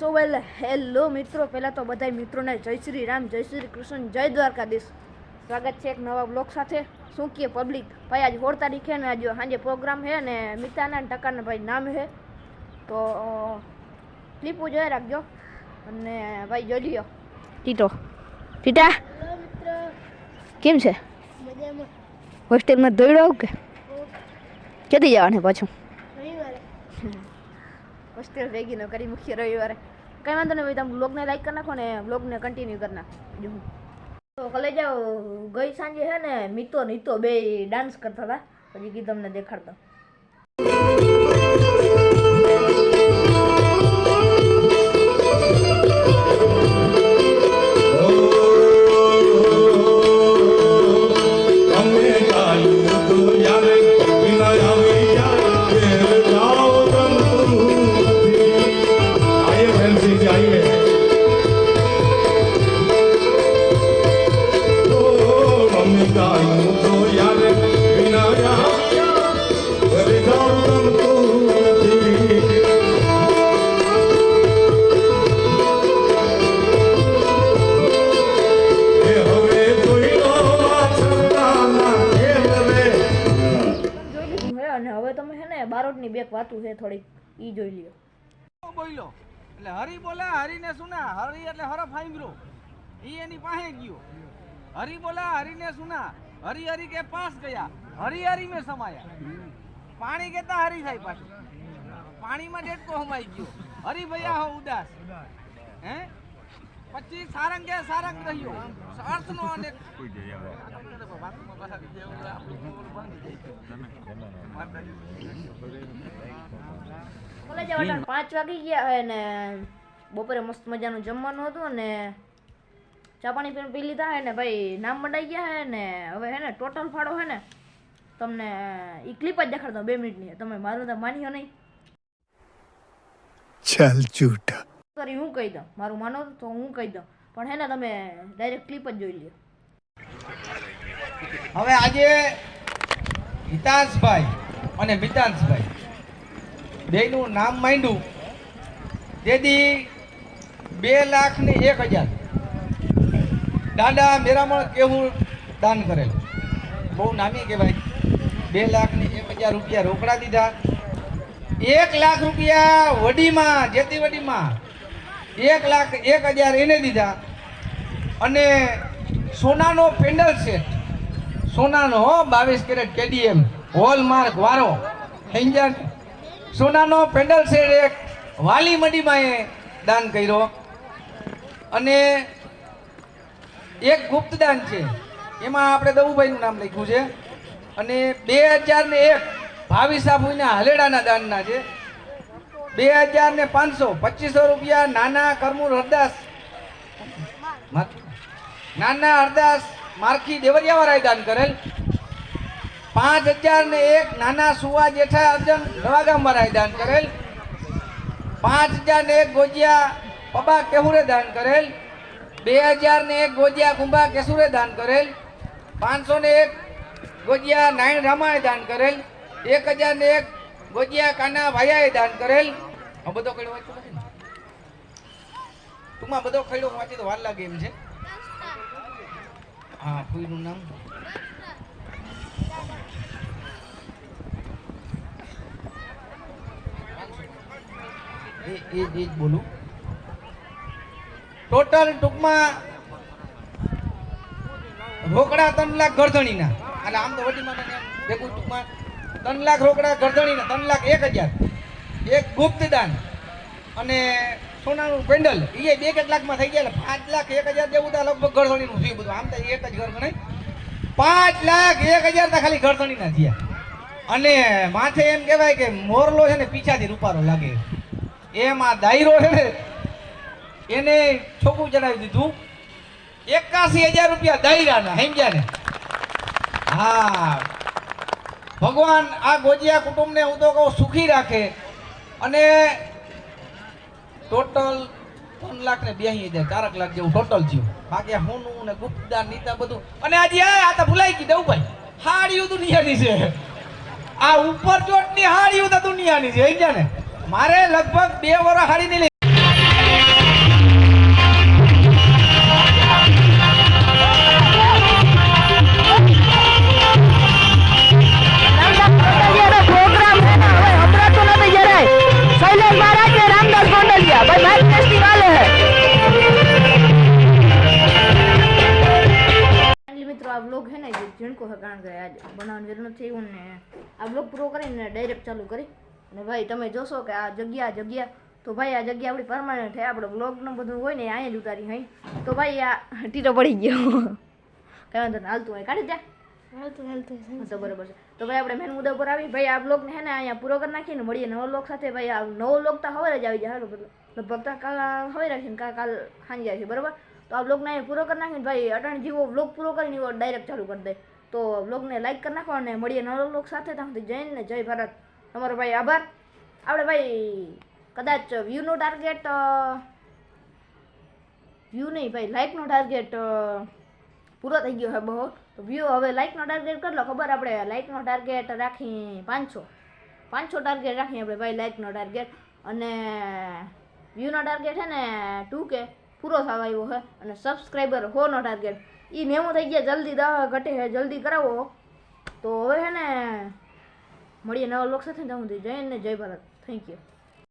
સો વેલ hello મિત્રો પહેલાં તો બધા મિત્રોને જય શ્રી રામ જય શ્રી કૃષ્ણ જય દ્વારકાધીશ. સ્વાગત છે એક નવા બ્લોગ સાથે. શું કહે પબ્લિક ભાઈ આજ સોળ તારીખે ને આજે સાંજે પ્રોગ્રામ છે ને મિતાના ટકાના ભાઈ નામ છે. તો ક્લિપો જોઈ રાખજો. અને ભાઈ જોઈ લ્યો. ટીટો. ટીટા કેમ છે? હોસ્ટેલમાં દોડ્યો કે? ક્યાંથી જવાનું પાછું? હોસ્ટેલ ભેગી ન કરી મુખ્ય રવિવારે. કંઈ વાંધો નહીં, ભાઈ, તમે બ્લોગને લાઈક કરી નાખો ને બ્લોગને કન્ટિન્યુ કરી નાખો. તો કલે જાઓ, ગઈ સાંજે છે ને, મિતો નીતો બે ડાન્સ કરતા હતા. પછી કીધું તમને દેખાડતો. બારોટની બેક વાતું છે થોડીક ઈ જોઈ લ્યો બોલ્યો. એટલે હરી બોલે, હરીને સુના, હરી એટલે હરફ આંગરો ઈ એની પાસે ગયો. હરી બોલા હરીને સુના. હરી હરી કે પાસ ગયા. હરી હરી મેં સમાયા. પાણી કેતા હરી થાય પાછું. પાણીમાં ડેટકો હમાઈ ગયો. હરી ભૈયા હો ઉદાસ. હે? પછી સારંગ કે સારંગ રહ્યો. અર્થનો અને પાંચ વાગી ગયા અને ને બપોરે મસ્ત મજાનું જમવાનું હતું અને ચા પાણી પીને પી લીધા હે ને ભાઈ નામ મંડાઈ ગયા હે ને હવે હે ને ટોટલ ફાળો હે ને તમને એ ક્લિપ જ દેખાડતો બે મિનિટની તમે મારું તો માન્યો નહીં. ચાલ જૂઠા. સોરી હું કહી દઉં? મારું માનો તો હું કહી દઉં. પણ હે ને તમે ડાયરેક્ટ ક્લિપ જ જોઈ લ્યો. હવે આજે હિતાંશભાઈ અને મિતાંશભાઈ બેનું નામ માંડ્યું. તેથી બે લાખ ને એક હજાર. દાદા મેરામણ કેવું દાન કરેલ? બહુ નામી કહેવાય. બે લાખ ને એક હજાર રૂપિયા રોકડા દીધા. એક લાખ રૂપિયા વડીમાં, જેતી વડીમાં. એક લાખ, એક હજાર એને દીધા. અને સોનાનો પેન્ડલ સેટ. સોનાનો બાવીસ કેરેટ કેડીએમ. હોલમાર્ક વારો. હેંજર સોનાનો પેન્ડલ સેટ એક વાલી મડીમાં એ દાન કર્યો. અને એક ગુપ્તદાન છે. એમાં આપણે દવુભાઈનું નામ લખ્યું છે. અને બે હજાર ને એક ભાવિસા ભૂઈના હલેડાના દાનના છે. બે હજાર ને પાંચસો પચીસો રૂપિયા નાના કરમૂર હરદાસ નાના હરદાસ મારખી દેવરિયાવાળાએ દાન કરેલ. પાંચ હજાર ને એક નાના સુવા જેઠા અર્જન નવાગામવાળાએ દાન કરેલ. પાંચ હજાર ને એક ગોજિયા પબા કેહુરે દાન કરેલ. બે હજાર ને એક ગોજિયા કુંભા કેસુરે દાન કરેલ. પાંચસો ને એક ગોજિયા નાયણ રામાએ દાન કરેલ. એક હજાર ને એક ગોજિયા કાના ભાયાએ દાન કરેલ. આ બધો કડો વાંચતો ટૂંકમાં બધો ખડ્યો વાંચી તો વાર લાગે એમ છે. હા કોઈનું નામ. એ એ જ બોલું. ટોટલ ટૂંકમાં રોકડા ત્રણ લાખ ગરધણીના. એટલે આમ તો વટીમાં ભેગું ટૂંકમાં ત્રણ લાખ રોકડા ગરધણીના, ત્રણ લાખ એક હજાર. એક ગુપ્તદાન અને સોનાનું પેન્ડલ એ બે કે લાખમાં થઈ ગયા પાંચ લાખ એક હજાર જેવું તો લગભગ ગરધણીનું થયું બધું. આમ તો એક જ ઘર ગણાય. પાંચ લાખ એક હજાર તો ખાલી ગરધણીના થયા. અને માથે એમ કહેવાય કે મોરલો છે ને પીછાથી રૂપારો લાગે. એમાં દાયરો છે ને એને છોકું ચડાવી દીધું. એકાસી હજાર રૂપિયા દાયરાના, સમજ્યા ને? હા. ભગવાન આ ગોજિયા કુટુંબને હું તો કહું સુખી રાખે અને ટોટલ ત્રણ લાખ ને બ્યાસી હજાર, ચારક લાખ જેવું ટોટલ થયું. બાકી હું ને ગુપ્તદાન નીતા બધું. અને આજે આ તો ભૂલાઈ ગઈ દઉં ભાઈ. હાડિયું દુનિયાની છે. આ ઉપર ચોટની હાડિયું તો દુનિયાની છે, સમજ્યા ને? મારે લગભગ બે વર્ષ હાડી નહીં ને જે છે કારણ કે આજ બનાવવાનું જરૂર નથી હું ને આ બ્લોગ પૂરો કરીને ડાયરેક્ટ ચાલુ કરી. અને ભાઈ તમે જોશો કે આ જગ્યા જગ્યા તો ભાઈ આ જગ્યા આપણી પરમાનન્ટ છે આપણે બ્લોગનું બધું હોય ને અહીંયા જ ઉતારી હોય તો ભાઈ આ ટીટો પડી ગયો. કઈ વાંધો નહીં હાલતું હોય કાઢી દે. હાલતું હાલતું તો બરોબર છે. તો ભાઈ આપણે મેન મુદ્દા ઉપર આવી ભાઈ આ બ્લોગને હે ને અહીંયા પૂરો કરી નાખીને મળીએ નવો લોક સાથે. ભાઈ આ નવો લોક તો હવે જ આવી જાય હાલો લગભગ કાલ હવે રાખીને કાલ કાલ સાંજે છે બરાબર? તો આ બ્લોગને પૂરો કરી નાખીને ભાઈ અટણ જેવો બ્લોગ પૂરો કરીને ડાયરેક્ટ ચાલુ કરી દે. તો બ્લોગને લાઈક કરી નાખો અને મળીએ નવા લોક સાથે. ત્યાં જઈને જય ભારત. તમારો ભાઈ આભાર. આપણે ભાઈ કદાચ વ્યૂનો ટાર્ગેટ વ્યૂ નહીં ભાઈ લાઈકનો ટાર્ગેટ પૂરો થઈ ગયો છે બહુ. તો વ્યૂ હવે લાઈકનો ટાર્ગેટ કેટલો ખબર? આપણે લાઈકનો ટાર્ગેટ રાખી પાંચસો. પાંચસો ટાર્ગેટ રાખીએ આપણે ભાઈ લાઈકનો ટાર્ગેટ અને વ્યૂનો ટાર્ગેટ છે ને ટુ કે, પૂરો થવા આવ્યો છે. અને સબસ્ક્રાઈબર હોનો ટાર્ગેટ એ નેવું થઈ ગયા, જલ્દી દહ ઘટે છે જલ્દી કરાવો. તો હવે છે ને, મળીએ નવા લોક સાથે. જય ને જય ભારત. Thank you